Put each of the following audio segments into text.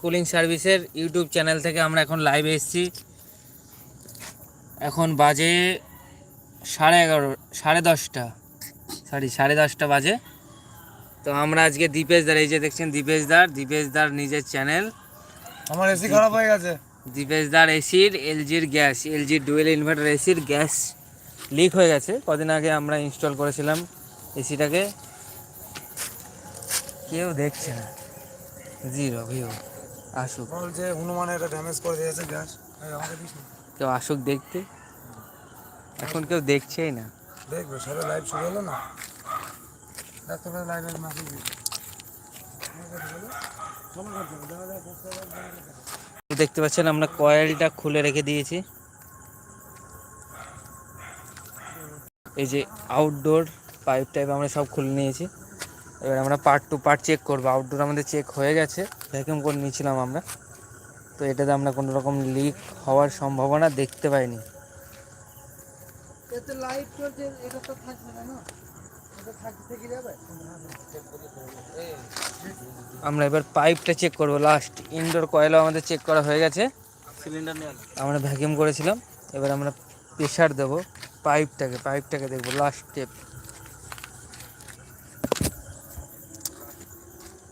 Cooling সার্ভিসের YouTube channel থেকে আমরা এখন লাইভে এসেছি। এখন বাজে সাড়ে এগারো সাড়ে দশটা। সরি সাড়ে দশটা বাজে। তো আমরা আজকে দীপেশদার এই যে দেখছেন দীপেশদার দীপেশদার নিজের চ্যানেল আমার এসি খারাপ হয়ে গেছে। দীপেশদার এসির এলজির গ্যাস এলজির ডুয়েল ইনভার্টার এসির গ্যাস লিক হয়ে গেছে। কদিন আগে আমরা ইনস্টল করেছিলাম এসিটাকে। কেউ দেখছে না। জিরো ভিউ আসুক। বলছে হনুমানের এটা ড্যামেজ করে দিয়েছে গ্যাস। কেউ আসুক দেখতে? এখন কেউ দেখছেই না। দেখবে সবে লাইভ শুরু হলো না? দেখতে পারে লাইভের মাসে দেখতে পাচ্ছেন আমরা কয়েলটা খুলে রেখে দিয়েছি। এই যে আউটডোর পাইপ টাইপ আমরা সব খুলে নিয়েছি। এবার আমরা পার্ট টু পার্ট চেক করব। আউটডোর আমাদের চেক হয়ে গেছে। ভ্যাকিউম করে নিয়েছিলাম আমরা। তো এটাতে আমরা কোনো রকম লিক হওয়ার সম্ভাবনা দেখতে পাইনি। এতে লাইট চলছে এটা তো থাকবে না না? এটা থাকতে থেকে যাবে? আমরা এবার পাইপটা চেক করব। লাস্ট ইনডোর কয়েলও আমাদের চেক করা হয়ে গেছে। সিলিন্ডার আমরা ভ্যাকিউম করেছিলাম। এবার আমরা প্রেশার দেবো পাইপটাকে পাইপটাকে দেখব। লাস্ট স্টেপ এই দেবে দেখো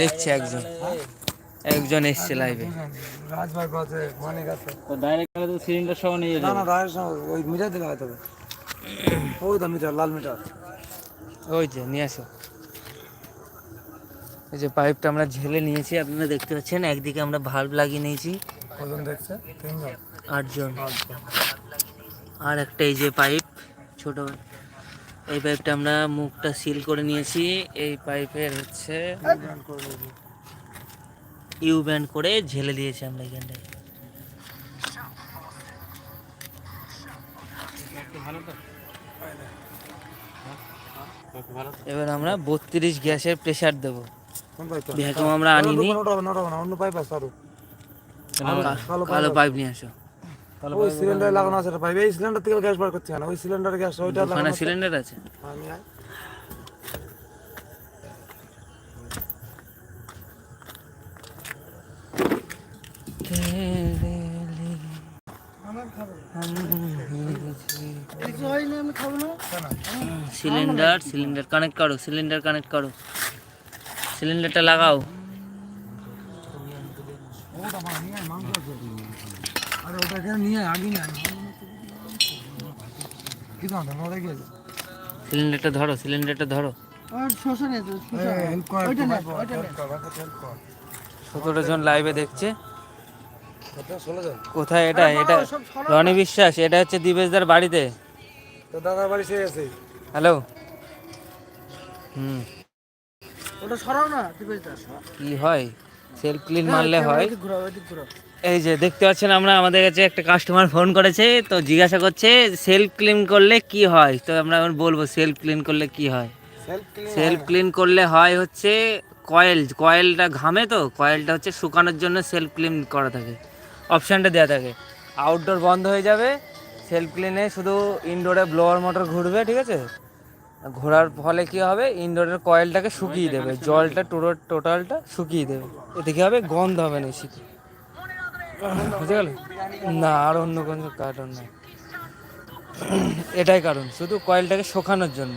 দেখছে একজন। একজন এসছে লাইভে মানে তো ডাইরেক্ট তো সিলিন্ডার সহ নিয়ে না না রায়ের ওই মিটার দিলে হয়তো ওই তো মিটার লাল মিটার। ওই যে নিয়ে আসো। এই যে পাইপটা আমরা ঝেলে নিয়েছি আপনারা দেখতে পাচ্ছেন একদিকে আমরা ভাল্ব লাগিয়ে নিয়েছি। কজন দেখছে? তিনজন। আটজন। আর একটা এই যে পাইপ ছোট। এই পাইপটা আমরা মুখটা সিল করে নিয়েছি। এই পাইপের হচ্ছে ইউ ব্যান্ড করে ঝেলে দিয়েছি আমরা এখানটায়। এবার আমরা বত্রিশ গ্যাসের প্রেসার দেবো। ভ্যাকুম আমরা আনিনি। অন্য পাইপ আছে কালো পাইপ নিয়ে আসো। ওই সিলিন্ডার লাগানো আছে পাইপ এই সিলিন্ডার থেকে গ্যাস বার করছে না ওই সিলিন্ডার গ্যাস ওইটা লাগানো আছে। সিলিন্ডার আছে? আমি সিলিন্ডার সিলিন্ডার কানেক্ট করো সিলিন্ডার কানেক্ট করো। সিলিন্ডারটা লাগাও। আরে ওটা কেন নিয়ে আগে আয়। কি দাম দাম ওটা কি সিলিন্ডারটা ধরো সিলিন্ডারটা ধরো। সতেরো জন লাইভে দেখছে। কোথায়? এটা? এটা রনি বিশ্বাস এটা হচ্ছে দিবেশদার বাড়িতে। তো দাদার বাড়ি সে আছে হ্যালো হুম। ওটা সরাও না টিপে কি হয়? সেলফ ক্লিন মারলে হয়। এদিক ঘুরাও এই যে দেখতে পাচ্ছেন আমরা আমাদের কাছে একটা কাস্টমার ফোন করেছে তো জিজ্ঞাসা করছে সেলফ ক্লিন করলে কি হয়? তো আমরা বলব সেলফ ক্লিন করলে কি হয়? সেলফ ক্লিন করলে হয় হচ্ছে কয়েল কয়েলটা ঘামে তো কয়েলটা হচ্ছে শুকানোর জন্য সেলফ ক্লিন করা থাকে। অপশানটা দেওয়া থাকে। আউটডোর বন্ধ হয়ে যাবে সেলফ ক্লিনে শুধু ইনডোরে ব্লোয়ার মোটর ঘুরবে ঠিক আছে? ঘোরার ফলে কি হবে? ইনডোরের কয়েলটাকে শুকিয়ে দেবে। জলটা টোটো টোটালটা শুকিয়ে দেবে। এতে কি হবে? গন্ধ হবে না শীতে বুঝতে গেল না আর অন্য কোনো কারণ না এটাই কারণ শুধু কয়েলটাকে শুকানোর জন্য।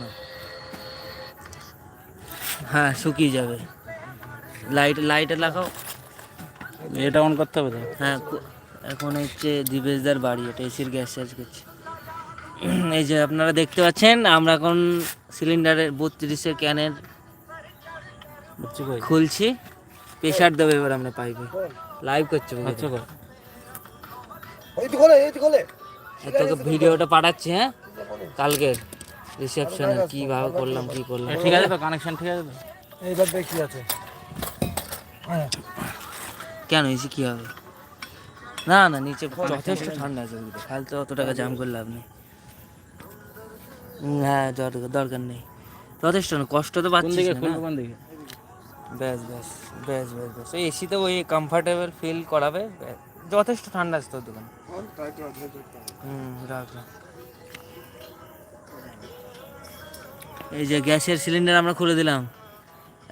হ্যাঁ শুকিয়ে যাবে। লাইট লাইটে লাগাও। এটা অন করতে হবে তো? হ্যাঁ এখন হচ্ছে দিবেশদার বাড়ি এটা এসির গ্যাস চার্জ করছে। এই যে আপনারা দেখতে পাচ্ছেন আমরা এখন সিলিন্ডারের বত্রিশের ক্যানের খুলছি। প্রেশার দেবো এবার আমরা পাইপে। লাইভ করছে? আচ্ছা তোকে ভিডিওটা পাঠাচ্ছি হ্যাঁ? কালকে রিসেপশনে কীভাবে করলাম কি করলাম। ঠিক আছে তো কানেকশন ঠিক আছে তো? এইবার দেখি আছে। হ্যাঁ। কেন এসি কী হবে? না না নিচে যথেষ্ট ঠান্ডা আছে। ফালতু অত টাকা জাম করে লাভ নেই। হুম, হ্যাঁ দরকার দরকার নেই। যথেষ্ট না কষ্ট তো পাচ্ছিস না, ব্যাস ব্যাস ব্যাস ব্যাস ব্যাস। এই এসিতে ওই কমফর্টেবল ফিল করাবে যথেষ্ট ঠান্ডা আছে তোর দোকান। হুম রাখ রাখ। এই যে গ্যাসের সিলিন্ডার আমরা খুলে দিলাম।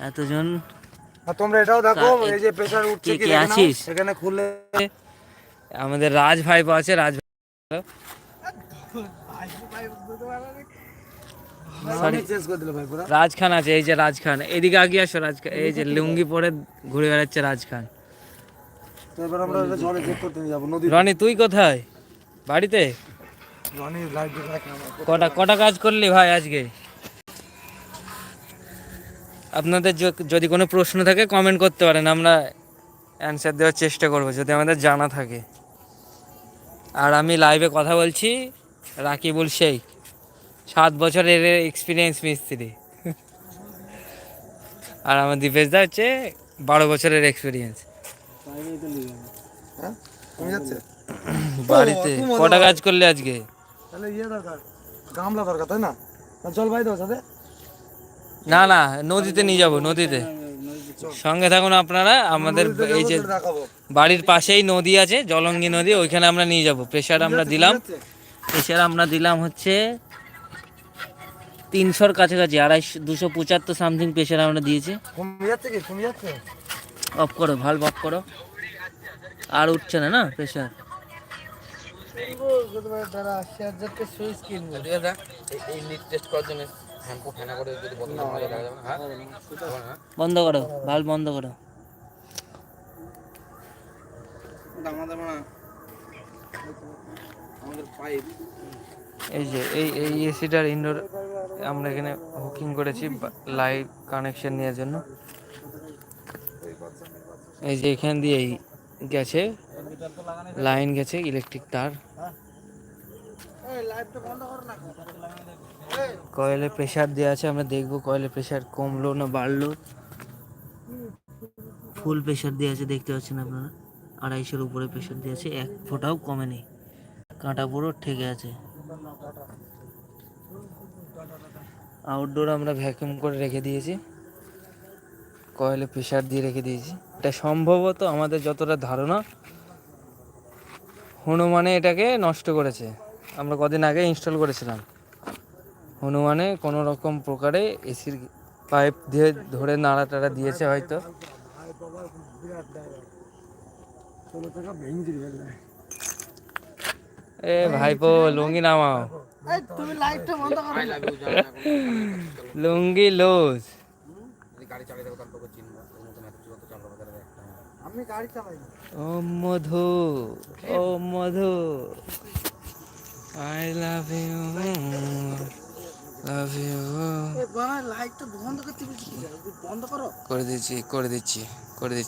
এতজন তোমরা এটাও দেখো এই যে প্রেসার উঠছে কি। আছিস? এখানে খুললে আমাদের রাজ ভাইপো আছে রাজ ভাই পুরো। রাজ খান আছে এই যে রাজ খান এদিকে আগিয়ে আসো রাজ খান এই যে লুঙ্গি পরে ঘুরে বেড়াচ্ছে রাজ খান তো এবার আমরা এটা জলে চেক করতে নিয়ে যাব নদী রনি তুই কোথায়? বাড়িতে? কটা কটা কাজ করলি ভাই আজকে? আপনাদের যদি কোনো প্রশ্ন থাকে কমেন্ট করতে পারেন আমরা অ্যান্সার দেওয়ার চেষ্টা করব যদি আমাদের জানা থাকে। আর আমি লাইভে কথা বলছি রাকিবুল শেখ। সাত বছরের এক্সপিরিয়েন্স মিস্ত্রি। আর আমার দীপেশ দা হচ্ছে বারো বছরের এক্সপিরিয়েন্স হ্যাঁ? বাড়িতে। কটা কাজ করলে আজকে? তাহলে ইয়ে দরকার গামলা দরকার তাই না? জল ভাই দাও সাথে। না না নদীতে নিয়ে যাব নদীতে। সঙ্গে থাকুন আপনারা আমাদের এই যে বাড়ির পাশেই নদী আছে জলঙ্গি নদী ওইখানে আমরা নিয়ে যাব। প্রেশার আমরা দিলাম। প্রেশার আমরা দিলাম হচ্ছে তিনশোর কাছাকাছি আড়াইশো দুশো পঁচাত্তর সামথিং প্রেশার আমরা দিয়েছি। অফ করো ভাল্ব অফ করো। আর উঠছে না না? প্রেশার বন্ধ করো ভালো বন্ধ করো। এই যে এই এই এসিটার ইনডোর আমরা এখানে বুকিং করেছি লাইভ কানেকশন নেওয়ার জন্য। এই যে এখান দিয়ে গেছে লাইন গেছে ইলেকট্রিক তার। কয়েলে প্রেশার দেওয়া আছে, আমরা দেখব কয়েলে প্রেশার কমলো না বাড়লো। ফুল প্রেসার দেওয়া আছে, দেখতে পাচ্ছেন আপনারা? আড়াইশোর উপরে প্রেশার দেওয়া আছে, এক ফোঁটাও কমেনি। কাঁটা পুরো ঠেকে আছে। আউটডোর আমরা ভ্যাকুয়াম করে রেখে দিয়েছি। কয়েলে প্রেশার দিয়ে রেখে দিয়েছি। এটা সম্ভবত আমাদের যতটা ধারণা, হনুমানে এটাকে নষ্ট করেছে। আমরা কদিন আগে ইনস্টল করেছিলাম। হনুমানে কোনো রকম প্রকারে এসির পাইপ দিয়ে ধরে নাড়া টাড়া দিয়েছে হয়তো। এ ভাইপো টাকা ভেঙে লুঙ্গি লোজ। আমি গাড়ি চালাই ও মধু ও Madhu. I love you love you লাইটটা বন্ধ করতে বন্ধ করো। করে দিচ্ছি করে দিচ্ছি করে দিচ্ছি।